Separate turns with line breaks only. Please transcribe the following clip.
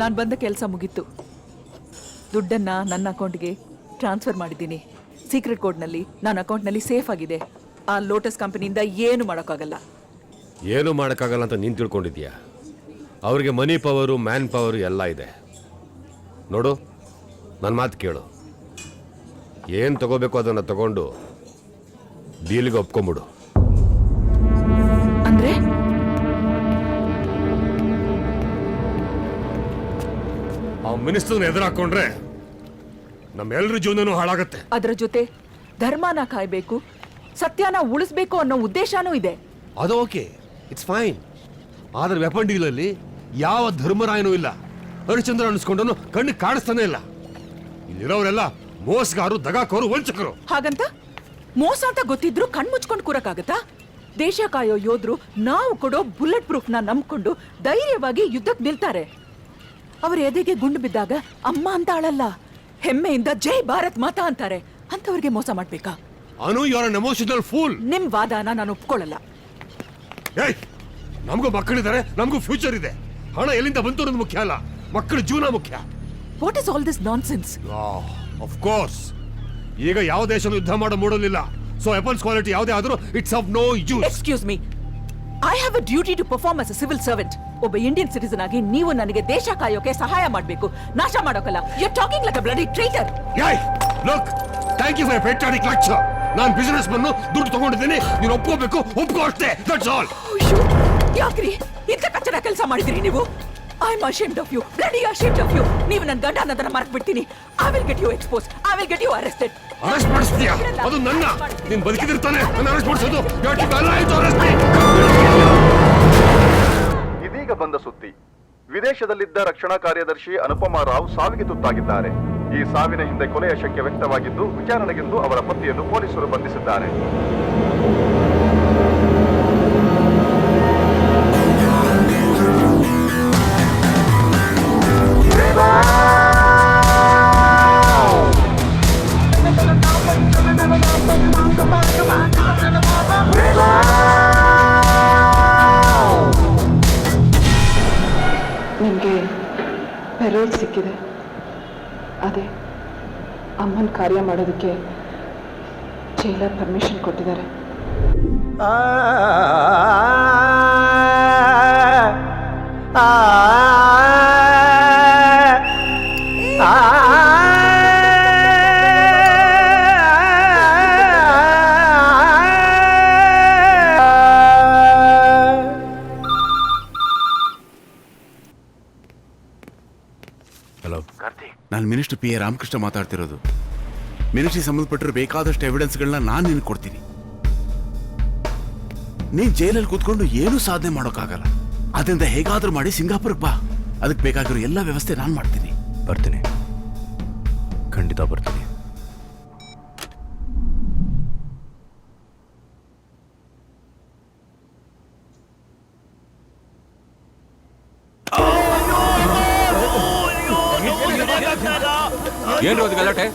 ನಾನು ಬಂದ ಕೆಲಸ ಮುಗೀತು. ದುಡ್ಡನ್ನ ನನ್ನ ಅಕೌಂಟ್ಗೆ ಟ್ರಾನ್ಸ್ಫರ್ ಮಾಡಿದ್ದೀನಿ. ಸೀಕ್ರೆಟ್ ಕೋಡ್ನಲ್ಲಿ ನನ್ನ ಅಕೌಂಟ್ನಲ್ಲಿ ಸೇಫ್ ಆಗಿದೆ. ಆ ಲೋಟಸ್ ಕಂಪನಿಯಿಂದ ಏನು ಮಾಡೋಕ್ಕಾಗಲ್ಲ.
ಏನು ಮಾಡೋಕ್ಕಾಗಲ್ಲ ಅಂತ ನೀನು ತಿಳ್ಕೊಂಡಿದ್ಯಾ ಅವ್ರಿಗೆ ಮನಿ ಪವರು, ಮ್ಯಾನ್ ಪವರು ಎಲ್ಲ ಇದೆ. ನೋಡು ನನ್ನ ಮಾತು ಕೇಳು. ಏನು ತಗೋಬೇಕು ಅದನ್ನು ತಗೊಂಡು, ಡೀಲಿಗೆ ಒಪ್ಕೊಂಬಿಡು. ಮಿನಿಸ್ಟರ್ನ ಎದುರು ಹಾಕೊಂಡ್ರೆ ನಮ್ಮೆಲ್ಲರ ಜೀವನನೂ ಹಾಳಾಗತ್ತೆ.
ಅದರ ಜೊತೆ ಧರ್ಮನ ಕಾಯಬೇಕು ಸತ್ಯನ ಉಳಿಸ್ಬೇಕು ಅನ್ನೋ ಉದ್ದೇಶನೂ ಇದೆ.
ಅದು ಓಕೆ ಇಟ್ಸ್ ಫೈನ್ ಆದ್ರೆ ವೆಪನ್ ಡೀಲಲ್ಲಿ ಯಾವ ಧರ್ಮರಾಯನೂ ಇಲ್ಲ. ಹರಿಶ್ಚಂದ್ರ ಅನಿಸ್ಕೊಂಡನು ಕಣ್ಣು ಕಾಣಿಸ್ತಾನೆ ಇಲ್ಲ. ಇಲ್ಲಿರೋರೆಲ್ಲ ಮೋಸಗಾರು ದಗಾಕೋರು ವಂಚಕರು.
ಹಾಗಂತ? ಮೋಸ ಅಂತ ಗೊತ್ತಿದ್ರು ಕಣ್ಮುಚ್ಕೊಂಡು ಕೂರಕ್ಕಾಗತ್ತಾ? ದೇಶ ಕಾಯೋ ಯೋಧರು ನಾವು ಕೊಡೋ ಬುಲೆಟ್ ಪ್ರೂಫ್ನ ನಂಬ್ಕೊಂಡು ಧೈರ್ಯವಾಗಿ ಯುದ್ಧಕ್ಕೆ ನಿಲ್ತಾರೆ. ಅವ್ರ ಎದೆಗೆ ಗುಂಡು ಬಿದ್ದಾಗ ಅಮ್ಮ ಅಂತ ಆಳಲ್ಲ. ಹೆಮ್ಮೆಯಿಂದ ಜೈ ಭಾರತ್ ಮಾತಾ ಅಂತಾರೆ. ಅಂತವ್ರಿಗೆ ಮೋಸ ಮಾಡ್ಬೇಕಾ?
Anu you are an emotional fool
ನಿಮ್ ವಾದನ ನಾನು ಒಪ್ಕೊಳ್ಳಲ್ಲ.
ಏಯ್ ನಮಗೂ ಮಕ್ಕಳಿದ್ದಾರೆ ನಮಗೂ ಫ್ಯೂಚರ್ ಇದೆ. ಹಣ ಎಲ್ಲಿಂದ ಬಂತು ಅನ್ನೋದು ಮುಖ್ಯ ಅಲ್ಲ. ಮಕ್ಕಳ ಜೀವನ ಮುಖ್ಯ.
What is all this nonsense
of course ಈಗ ಯಾವ ದೇಶನೂ ಯುದ್ಧ ಮಾಡೋ ಮೂಡಲಿಲ್ಲ ಸೊ ವೆಪನ್ಸ್ ಕ್ವಾಲಿಟಿ ಯಾವುದೇ ಆದರೂ it's of no use
excuse me I have a duty to perform as a civil servant ಒಬ್ಬ ಇಂಡಿಯನ್ ಸಿಟಿಸನ್ ಆಗಿ ನೀವು ನನಗೆ ದೇಶ ಕಾಯೋಕೆ ಸಹಾಯ ಮಾಡಬೇಕು. ನಾಶ ಮಾಡೋಕಲ್ಲ. You talking like a bloody traitor
ಯಾಯ್ look thank you for patriotic lecture ನಾನು ಬಿಸಿನೆಸ್ ಮನ್ನು ದುಡ್ಡು ತಗೊಂಡಿದ್ದೀನಿ. ನೀನು ಒಪ್ಕೋಬೇಕು ಒಪ್ಕೋ ಅಷ್ಟೇ. ದಟ್ಸ್ ಆಲ್
ಯಾಕ್ರಿ? ಇಂಥ ಕಚ್ಚಡ ಕೆಲಸ ಮಾಡಿದ್ರಿ ನೀವು? I am ashamed of you bloody ashamed of you ನೀವು ನನ್ನ ಗಂಡ ಅನ್ನೋದನ್ನ ಮರ್ಕ್ ಬಿಡ್ತೀನಿ I will get you expose I will get you arrested
arrest ಮಾಡಿಸ್ತೀಯಾ? ಅದು ನನ್ನ. ನೀನ್ ಬದುಕಿದಿರ್ತಾನೆ. ನನ್ನ ಅರೆಸ್ಟ್ ಮಾಡಿಸೋದು.
ಇದೀಗ ಬಂದ ಸುದ್ದಿ. ವಿದೇಶದಲ್ಲಿದ್ದ ರಕ್ಷಣಾ ಕಾರ್ಯದರ್ಶಿ ಅನುಪಮಾ ರಾವ್ ಸಾವಿಗೆ ತುತ್ತಾಗಿದ್ದಾರೆ. ಈ ಸಾವಿನ ಹಿಂದೆ ಕೊಲೆಯ ಶಂಕೆ ವ್ಯಕ್ತವಾಗಿದ್ದು ವಿಚಾರಣೆಗೆಂದು ಅವರ ಪತಿಯನ್ನು ಪೊಲೀಸರು ಬಂಧಿಸಿದ್ದಾರೆ.
ಪೆರೋಲ್ ಸಿಕ್ಕಿದೆ ಅದೇ ಅಮ್ಮನ ಕಾರ್ಯ ಮಾಡೋದಕ್ಕೆ ಜೈಲರ್ ಪರ್ಮಿಷನ್ ಕೊಟ್ಟಿದ್ದಾರೆ
ಹಲೋ. ನಾನು ಮಿನಿಸ್ಟರ್ ಪಿ ಎ ರಾಮಕೃಷ್ಣ ಮಾತಾಡ್ತಿರೋದು. ಮಿನಿಸ್ಟ್ರಿ ಸಂಬಂಧಪಟ್ಟಿರೋ ಬೇಕಾದಷ್ಟು ಎವಿಡೆನ್ಸ್ಗಳನ್ನ ನಾನು ನಿನಗೆ ಕೊಡ್ತೀನಿ. ನೀನ್ ಜೈಲಲ್ಲಿ ಕೂತ್ಕೊಂಡು ಏನೂ ಸಾಧನೆ ಮಾಡೋಕ್ಕಾಗಲ್ಲ. ಅದರಿಂದ ಹೇಗಾದ್ರೂ ಮಾಡಿ ಸಿಂಗಾಪುರಕ್ಕೆ ಬಾ. ಅದಕ್ಕೆ ಬೇಕಾಗಿರೋ ಎಲ್ಲ ವ್ಯವಸ್ಥೆ ನಾನು ಮಾಡ್ತೀನಿ.
ಬರ್ತೀನಿ. ಖಂಡಿತ ಬರ್ತೀನಿ.
ఏం రోజు వెళ్ళటే